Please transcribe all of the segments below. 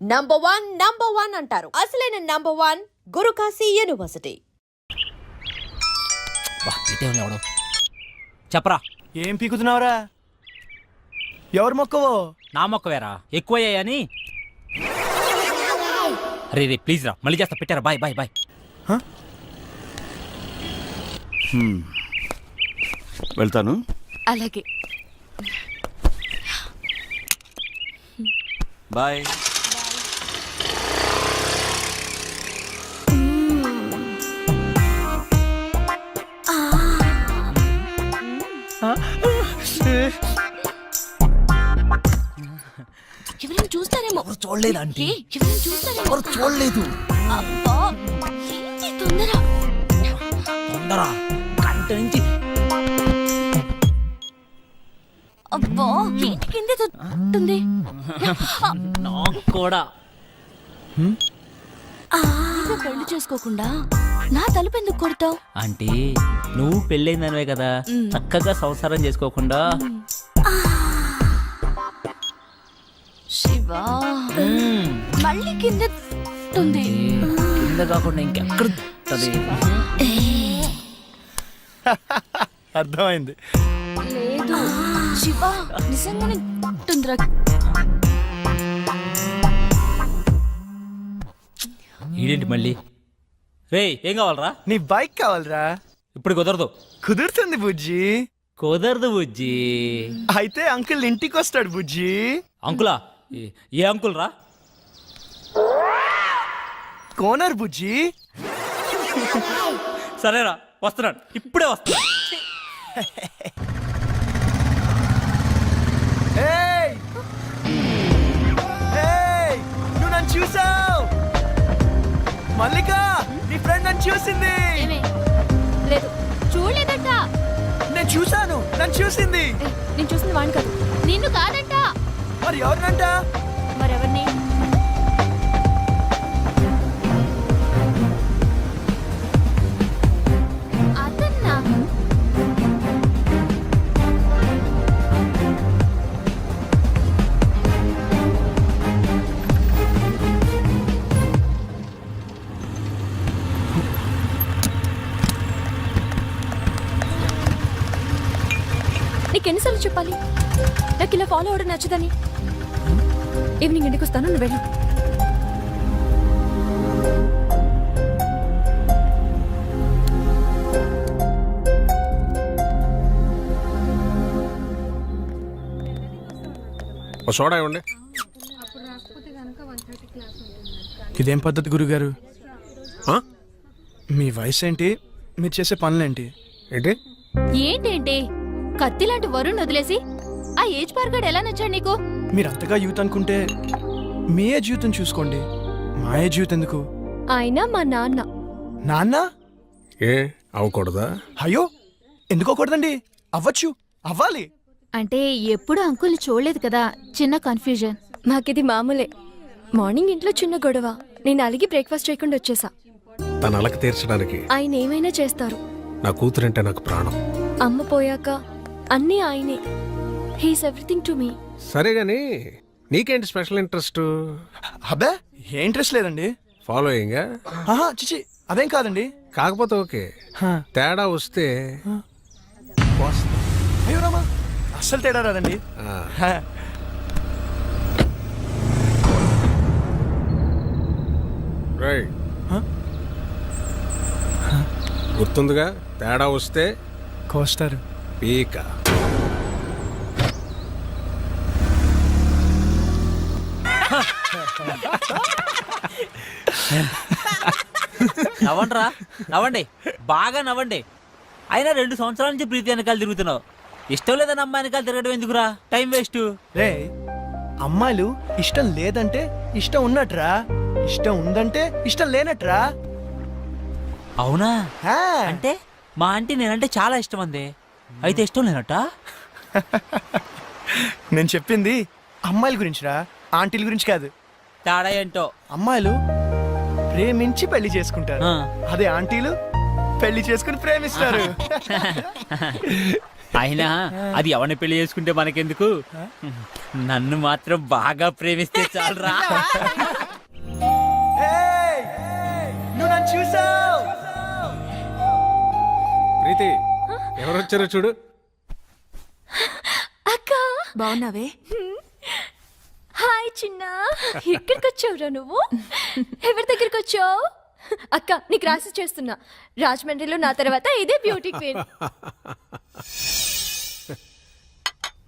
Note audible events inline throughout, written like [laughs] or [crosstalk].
Number one number one అంటారు. అసలైన number one Guru Kashi university ఎవడు? చెప్పరా. ఏం పీకుతున్నావురా? ఎవరు మొక్కవో? నా మొక్క వేరా ఎక్కువయ్యాయని రే రే ప్లీజ్ రా మళ్ళీ చేస్తా పెట్టారా? Bye bye bye. వెళ్తాను. అలాగే. బాయ్. చూడలేదు ఆంటీ. చూస్తారేమో చూడలేదు. అబ్బా ఏంటి తొందర? గంట నుంచి. అబ్బా ఏంటి కింద తొట్టుంది? నాకు కూడా. పెళ్ళి చేసుకోకుండా నా తలుపు ఎందుకు కొడతావు? ఆంటీ నువ్వు పెళ్ళైందనివే కదా. చక్కగా సంసారం చేసుకోకుండా. శివా. మళ్ళీ కింద తొట్టుంది కింద కాకుండా ఇంకెక్కడ? [laughs] అర్థమైంది. లేదు. శివా నిజంగానే తొందర ఈడేంటి మళ్ళీ? రే ఏం కావాలరా? నీ బైక్ కావాలరా? ఇప్పుడు కుదరదు. కుదురుతుంది బుజ్జి. కుదరదు బుజ్జి. అయితే అంకుల్ ఇంటికి వస్తాడు బుజ్జి. అంకులా ఏ- ఏ అంకుల్ రా? కోనర్ బుజ్జి? సరేరా వస్తున్నాడు. ఇప్పుడే వస్తున్నాడు. ఏయ్! ఏయ్! నువ్వు నన్ను చూసావు! మల్లిక నీ ఫ్రెండ్ నన్ను చూసింది. లేదు. చూడలేదంట. నేను చూసాను నన్ను చూసింది. నేను చూసిన వాడిని కాదు. నిన్ను కాదంట. మరి ఎవరినంట? మరెవరిని? ఎన్నిసార్లు చెప్పాలి? నాకు ఇలా ఫాలో అవడం నచ్చదని. ఈవినింగ్ ఇంటికి వస్తాను నువ్వు వెళ్ళు. సోడా ఇవ్వండి. ఇదేం పద్ధతి గురుగారు? ఆ? మీ వయసు ఏంటి మీరు చేసే పనులేంటి? ఏంటి? ఏంటేంటి? కత్తి లాంటి వరుణ్ వదిలేసి ఆ ఏజ్ పార్గాడు ఎలా నచ్చాడు నీకు? మీరు అంతగా యూత్ అనుకుంటే మీ ఏ జీవితం చూసుకోండి. మా ఏ జీవితం ఎందుకు? ఆయన మా నాన్న. నాన్న? ఏ అవ్వకూడదా? అయ్యో ఎందుకోకూడదండి అవ్వచ్చు అవ్వాలి. అంటే ఎప్పుడు అంకుల్ని చూడలేదు కదా చిన్న కన్ఫ్యూజన్ మాకిది మామూలే. మార్నింగ్ ఇంట్లో చిన్న గొడవ. నేను అలిగి బ్రేక్ఫాస్ట్ చేయకుండా వచ్చేసా. తన అలక తీర్చడానికి ఆయన ఏమైనా చేస్తారు. నా కూతురంటే నాకు ప్రాణం. అమ్మ పోయాక అన్నీ ఆయనే. హీస్ ఎవ్రీథింగ్ టు మీ సరే గాని నీకేంటి స్పెషల్ ఇంట్రెస్ట్? అబ్బే ఏ ఇంట్రెస్ట్ లేదండి. ఫాలోయింగ్ ఆహా చిచి అదేం కాదండి. కాకపోతే ఓకే. హా. తేడా వస్తే అయ్యో రామా అస్సలు తేడా రాదండి. ఆ, హా. రైట్ హా? గుర్తుందిగా? తేడా వస్తే కోస్తారు పీక. నవ్వండిరా నవ్వండి. బాగా నవ్వండి. అయినా రెండు సంవత్సరాల నుంచి ప్రీతి వెనకాల తిరుగుతున్నావు. ఇష్టం లేదని అమ్మాయి వెనకాల తిరగడం ఎందుకురా? టైం వేస్ట్ రే అమ్మాయిలు ఇష్టం లేదంటే ఇష్టం ఉన్నట్రా. ఇష్టం ఉందంటే ఇష్టం లేనట్రా. అవునా? హా. అంటే మా ఆంటీ నేనంటే చాలా ఇష్టం అంది. అయితే ఇష్టం లేనట్ట? [laughs] నేను చెప్పింది అమ్మాయిల గురించిరా. ఆంటీల గురించి కాదు. తేడా ఏంటో? అమ్మాయిలు ప్రేమించి పెళ్ళి చేసుకుంటారు. అదే ఆంటీలు పెళ్ళి చేసుకుని ప్రేమిస్తారు. [laughs] అయినా అది ఎవరిని పెళ్ళి చేసుకుంటే మనకెందుకు? నన్ను మాత్రం బాగా ప్రేమిస్తే చాలరా. [laughs] ఏయ్! నువ్వు నన్ను చూసావు. ప్రీతి ఎవరు వచ్చారో చూడు. అక్క. బాగున్నావే? హాయ్ చిన్న ఎక్కడికి వచ్చావురా నువ్వు? ఎవరి దగ్గరికి వచ్చావు అక్క నీకు రాసి చేస్తున్నా. రాజమండ్రిలో నా తర్వాత ఇదే బ్యూటీ క్వీన్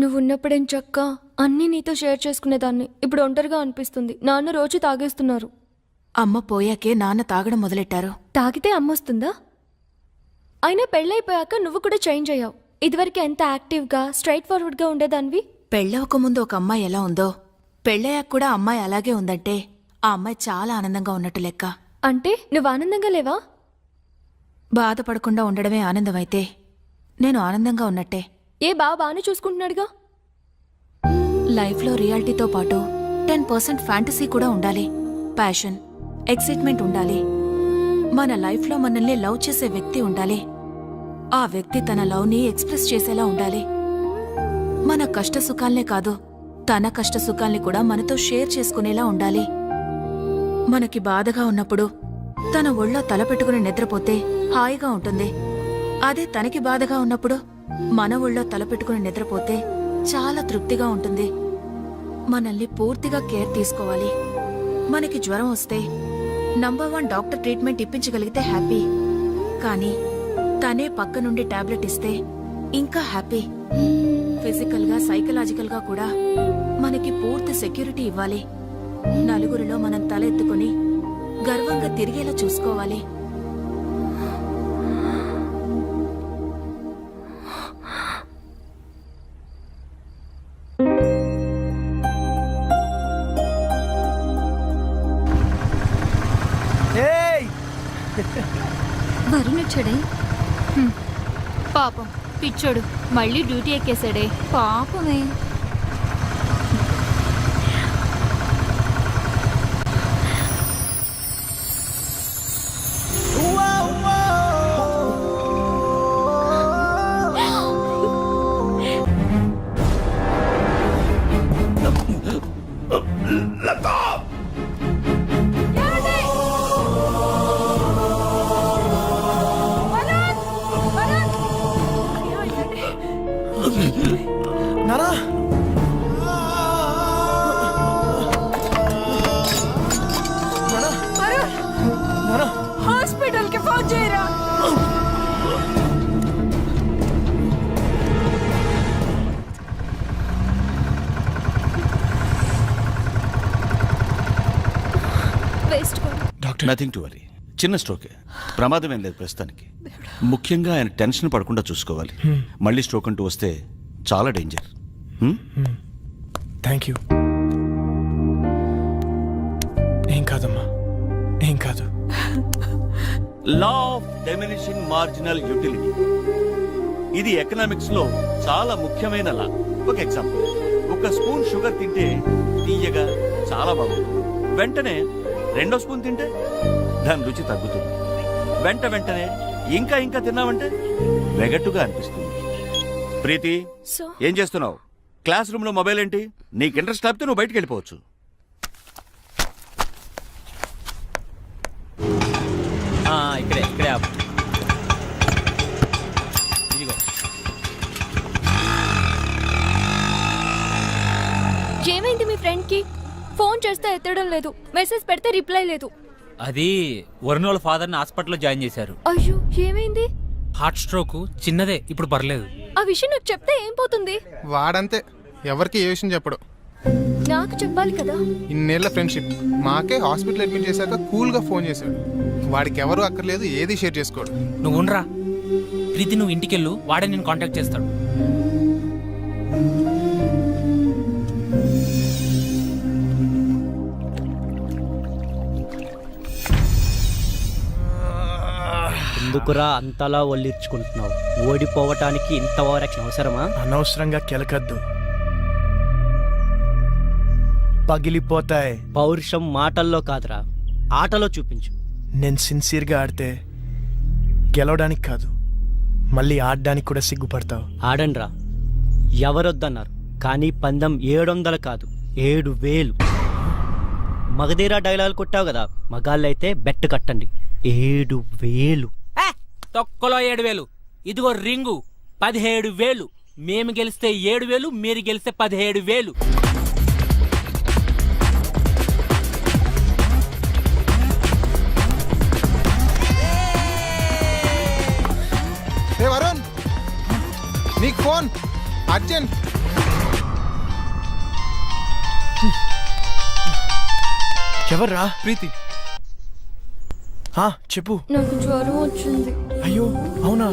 నువ్వు ఉన్నప్పుడేం చక్క? అన్నీ నీతో షేర్ చేసుకునేదాన్ని. ఇప్పుడు ఒంటరిగా అనిపిస్తుంది. నాన్న రోజు తాగేస్తున్నారు. అమ్మ పోయాకే నాన్న తాగడం మొదలెట్టారు? తాగితే అమ్మొస్తుందా అయినా పెళ్ళైపోయాక నువ్వు కూడా చేంజ్ అయ్యావు. ఇదివరకు ఎంత యాక్టివ్గా స్ట్రైట్ ఫార్వర్డ్గా ఉండేదానివి? పెళ్ళవక ముందు ఒక అమ్మాయి ఎలా ఉందో? పెళ్ళయ్యాక కూడా అమ్మాయి అలాగే ఉందంటే ఆ అమ్మాయి చాలా ఆనందంగా ఉన్నట్టు లెక్క. అంటే నువ్వు ఆనందంగా లేవా? బాధపడకుండా ఉండడమే ఆనందమైతే నేను ఆనందంగా ఉన్నట్టే. ఏ బావ బాగానే చూసుకుంటున్నాడుగా? లైఫ్లో రియాలిటీతో పాటు టెన్ పర్సెంట్ ఫ్యాంటసీ కూడా ఉండాలి. ప్యాషన్ ఎక్సైట్మెంట్ ఉండాలి. మన లైఫ్లో మనల్ని లవ్ చేసే వ్యక్తి ఉండాలి. ఆ వ్యక్తి తన లవ్ని ఎక్స్ప్రెస్ చేసేలా ఉండాలి. మన కష్ట సుఖాల్నే కాదు తన కష్ట సుఖాల్ని కూడా మనతో షేర్ చేసుకునేలా ఉండాలి. మనకి బాధగా ఉన్నప్పుడు తన ఒళ్ళో తల పెట్టుకుని నిద్రపోతే హాయిగా ఉంటుంది. అదే తనకి బాధగా ఉన్నప్పుడు మన ఒళ్ళో తల పెట్టుకుని నిద్రపోతే చాలా తృప్తిగా ఉంటుంది. మనల్ని పూర్తిగా కేర్ తీసుకోవాలి. మనకి జ్వరం వస్తే నంబర్ వన్ డాక్టర్ ట్రీట్మెంట్ ఇప్పించగలిగితే హ్యాపీ. కానీ తనే పక్క నుండి టాబ్లెట్ ఇస్తే ఇంకా హ్యాపీ. ఫిజికల్గా సైకలాజికల్గా కూడా మనకి పూర్తి సెక్యూరిటీ ఇవ్వాలి. నలుగురిలో మనం తల ఎత్తుకుని గర్వంగా తిరిగేలా చూసుకోవాలి. వరుణ్ వచ్చాడే. పాపం పిచ్చోడు. మళ్ళీ డ్యూటీ ఎక్కేశాడే. పాపమే. నానా waste doctor. Nothing to worry చిన్న స్ట్రోకే. ప్రమాదం ఏం లేదు ప్రస్తుతానికి. ముఖ్యంగా ఆయన టెన్షన్ పడకుండా చూసుకోవాలి. మళ్ళీ స్ట్రోక్ అంటూ వస్తే చాలా డేంజర్. థ్యాంక్ యూ ఏం కాదమ్మా? ఏం కాదు. Law of diminishing marginal utility ఇది ఎకనామిక్స్లో చాలా ముఖ్యమైన లా ఒక ఎగ్జాంపుల్ ఒక స్పూన్ షుగర్ తింటే తీయగా చాలా బాగుంటుంది. వెంటనే రెండో స్పూన్ తింటే దాని రుచి తగ్గుతుంది. వెంట వెంటనే ఇంకా ఇంకా తిన్నామంటే వెగట్టుగా అనిపిస్తుంది. ప్రీతి ఏం చేస్తున్నావు? క్లాస్ రూమ్లో మొబైల్ ఏంటి? నీకు ఇంట్రెస్ట్ లేకపోతే నువ్వు బయటికి వెళ్ళిపోవచ్చు. ఆ, ఇక్కడే ఇక్కడే. ఇదిగో. ఏమైంది మీ ఫ్రెండ్కి? ఫోన్ చేస్తే ఎత్తడం లేదు. మెసేజ్ పెడితే రిప్లై లేదు. అది వరుణ్ వాళ్ళ ఫాదర్ని హాస్పిటల్లో జాయిన్ చేశారు. అయ్యో ఏమైంది? హార్ట్ స్ట్రోక్ చిన్నదే ఇప్పుడు పర్లేదు. ఆ విషయం నాకు చెప్తే ఏం పోతుంది? వాడంతే. ఎవరికి ఏ విషయం చెప్పడు. నాకు చెప్పాలి కదా? ఇన్నేళ్ళ ఫ్రెండ్షిప్. మాకే హాస్పిటల్ అడ్మిట్ చేశాక కూల్గా ఫోన్ చేశాడు. వాడికి ఎవరు అక్కర్లేదు ఏది షేర్ చేసుకోడు. నువ్వు ఉండరా. ప్రీతి నువ్వు ఇంటికెళ్ళు వాడే నేను కాంటాక్ట్ చేస్తాడు. ఎందుకురా అంతలా ఒల్లిర్చుకుంటున్నావు ఓడిపోవటానికి ఇంత ఓవరాక్షన్ అవసరమా? అనవసరంగా కెలకద్దు. పగిలిపోతాయి. పౌరుషం మాటల్లో కాదురా. ఆటలో చూపించు. నేను సిన్సియర్గా ఆడితే గెలవడానికి కాదు మళ్ళీ ఆడడానికి కూడా సిగ్గుపడతావు. ఆడండ్రా. ఎవరొద్దన్నారు కానీ పందెం ఏడు వందలు కాదు ఏడు వేలు. మగధీరా డైలాగ్ కొట్టావు కదా మగాళ్ళైతే బెట్ కట్టండి. ఏడు వేలు. తొక్కలో ఏడు వేలు. ఇదిగో రింగు పదిహేడు వేలు. మేము గెలిస్తే ఏడు వేలు మీరు గెలిస్తే పదిహేడు వేలు. వరుణ్ నీకు ఫోన్. అర్జెంట్ ఎవర్రా? ప్రీతి. చెప్పు. నాకు జ్వరం వచ్చింది. అయ్యో అవునా.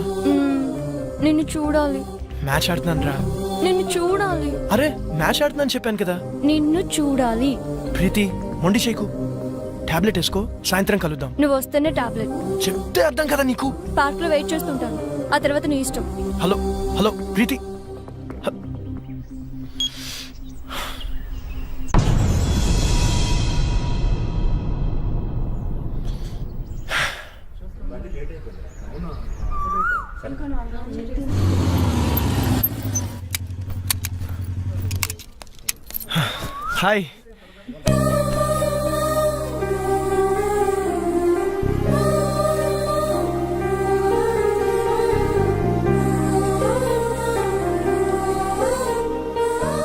నిన్ను చూడాలి. మ్యాచ్ ఆడుతున్నాను రా నిన్ను చూడాలి. అరే మ్యాచ్ ఆడుతున్నాను చెప్పాను కదా. నిన్ను చూడాలి. ప్రీతి మొండి చేయకు. టాబ్లెట్ వేసుకో సాయంత్రం కలుద్దాం. నువ్వు వస్తేనే టాబ్లెట్. చెప్తే అర్థం కదా నీకు. పార్క్లో వెయిట్ చేస్తుంటాను. ఆ తర్వాత నీ ఇష్టం. Hello hello Preethi. హాయ్.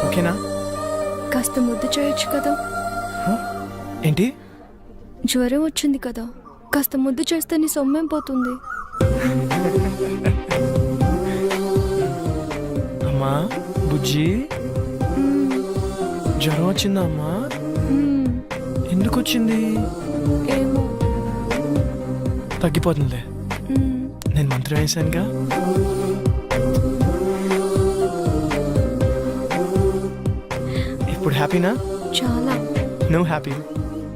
ఓకేనా? కాస్త ముద్దు చేయొచ్చు కదా. ఏంటి? జ్వరం వచ్చింది కదా. కాస్త ముద్దు చేస్తే నీ సొమ్మేం పోతుంది? అమ్మా బుజ్జి. జ్వరం వచ్చిందా అమ్మా మ్మ్. ఎందుకు వచ్చింది ఏమో. తగ్గిపోతుందిలే. నేను మంత్రం వేశానుగా ఇప్పుడు హ్యాపీనా? చాలా. నువ్వు హ్యాపీ.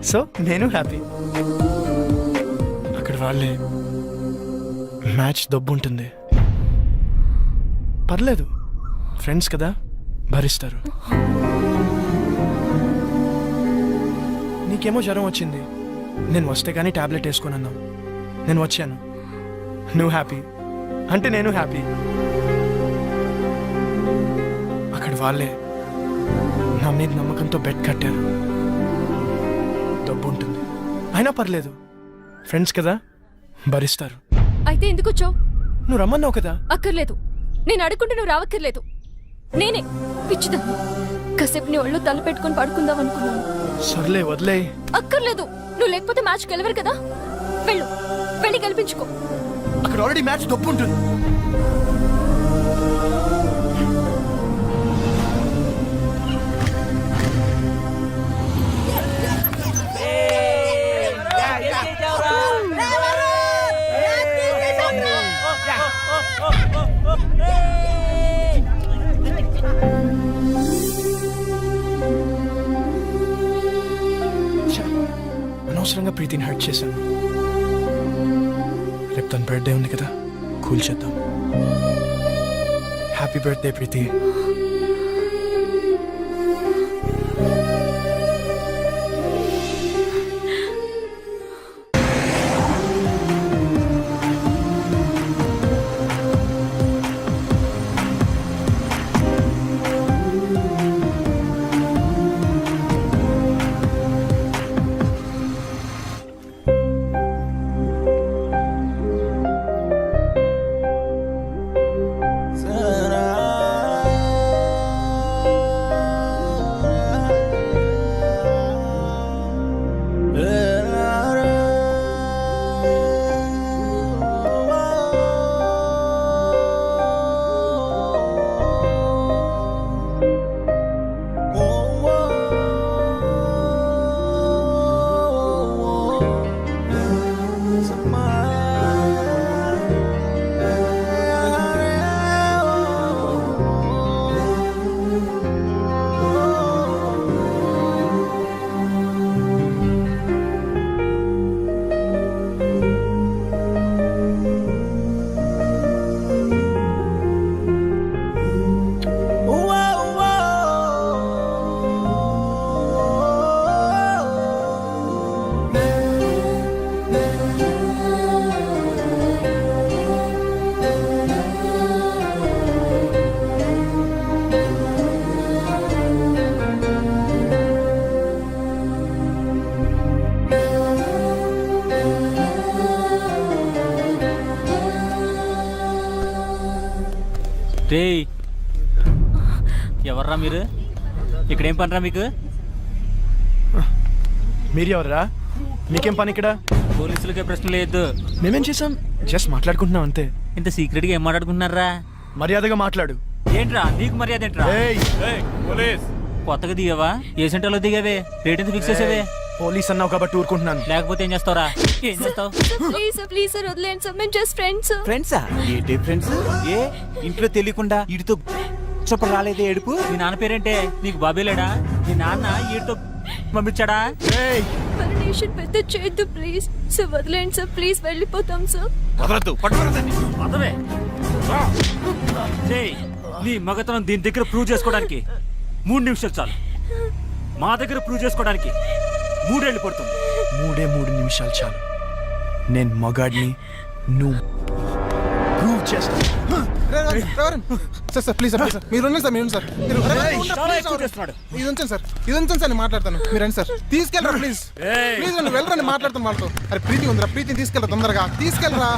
సో నేను హ్యాపీ. అక్కడ వాళ్ళే మ్యాచ్ దబ్బు ఉంటుంది. పర్లేదు. ఫ్రెండ్స్ కదా భరిస్తారు. నీకేమో జ్వరం వచ్చింది. నేను వస్తే కానీ టాబ్లెట్ వేసుకొని అన్నావు నేను వచ్చాను. నువ్వు హ్యాపీ. అంటే నేను హ్యాపీ. అక్కడ వాళ్ళే నా మీద నమ్మకంతో బెడ్ కట్టారు. డబ్బు ఉంటుంది. అయినా పర్లేదు. ఫ్రెండ్స్ కదా? భరిస్తారు. అయితే ఎందుకు వచ్చావు నువ్వు రమ్మన్నావు కదా? అక్కర్లేదు. నేను అడుగుంటే నువ్వు రావక్కర్లేదు. నేనే. పిచ్చిదా కాసేపు నీ ఒళ్ళు తల పెట్టుకొని పడుకుందాం అనుకున్నాను. సర్లే వదిలే అక్కర్లేదు. నువ్వు లేకపోతే మ్యాచ్ గెలవరు కదా? వెళ్ళు. వెళ్ళి గెలిపించుకో. అక్కడ ఆల్రెడీ మ్యాచ్ డబ్బు ఉంటుంది అనవసరంగా ప్రీతిని హర్ట్ చేశాను. రేపు తన బర్త్డే ఉంది కదా కూల్ చేద్దాం. Happy birthday Preethi. రేయ్ ఎవర్రా మీరు? ఇక్కడేం పనిరా మీకు? మీరు ఎవర్రా మీకేం పని ఇక్కడ? పోలీసులకే ప్రశ్న లేదు మేమేం చేసాం జస్ట్ మాట్లాడుకుంటున్నాం అంతే. ఇంత సీక్రెట్గా ఏం మాట్లాడుకుంటున్నారా? మర్యాదగా మాట్లాడు. ఏంట్రా? నీకు మర్యాద ఏంట్రా? ఏయ్. కొత్తగా దిగావా? ఏ సెంటర్లో దిగావే? రేట్ ఎంత ఫిక్స్ చేసావే? పోలీస్ అన్నావు కాబట్టి ఊరుకుంటున్నాను. లేకపోతే ఏం చేస్తావురా? ఏం చేస్తావు? ప్లీజ్ ప్లీజ్ సార్ వదిలేండి సార్ మేము జస్ట్ ఫ్రెండ్స్ ఫ్రెండ్సా ఏంటి ఫ్రెండ్స్ ఏ? ఇంట్లో తెలియకుండా వీడితో చొప్ప రాలేదే ఏడుపు? మీ నాన్న పేరేంటే? నీకు బాబే లేడా? మీ నాన్న ఈడితో పంపించాడా? పర్మిషన్ పెద్ద చేయొద్దు ప్లీజ్ సార్ వదిలేండి సార్ ప్లీజ్ వెళ్ళిపోతాం సార్ వదలద్దు పట్టుకోరదండి చేయి నీ మగతనం దీని దగ్గర ప్రూవ్ చేసుకోవడానికి. మూడు నిమిషాలు చాలు. మా దగ్గర ప్రూవ్ చేసుకోవడానికి. మూడేళ్ళు పడుతుంది. మూడే మూడు నిమిషాలు చాలు. నేను మగాడిని నువ్వు ప్రూవ్ చేస్తా. Sir sir please sir please sir. మీరు ఉండండి సార్ మీరు సార్. మీరు. ఇది ఉంచండి సార్ ఇది ఉంచండి సార్ నేను మాట్లాడతాను. మీరు రండి సార్. తీసుకెళ్ళరా ప్లీజ్. ప్లీజ్ నువ్వు వెళ్ళరండి మాట్లాడతాను వాళ్ళతో. అరే ప్రీతి ఉందిరా ప్రీతిని తీసుకెళ్ళరా తొందరగా. తీసుకెళ్ళరా.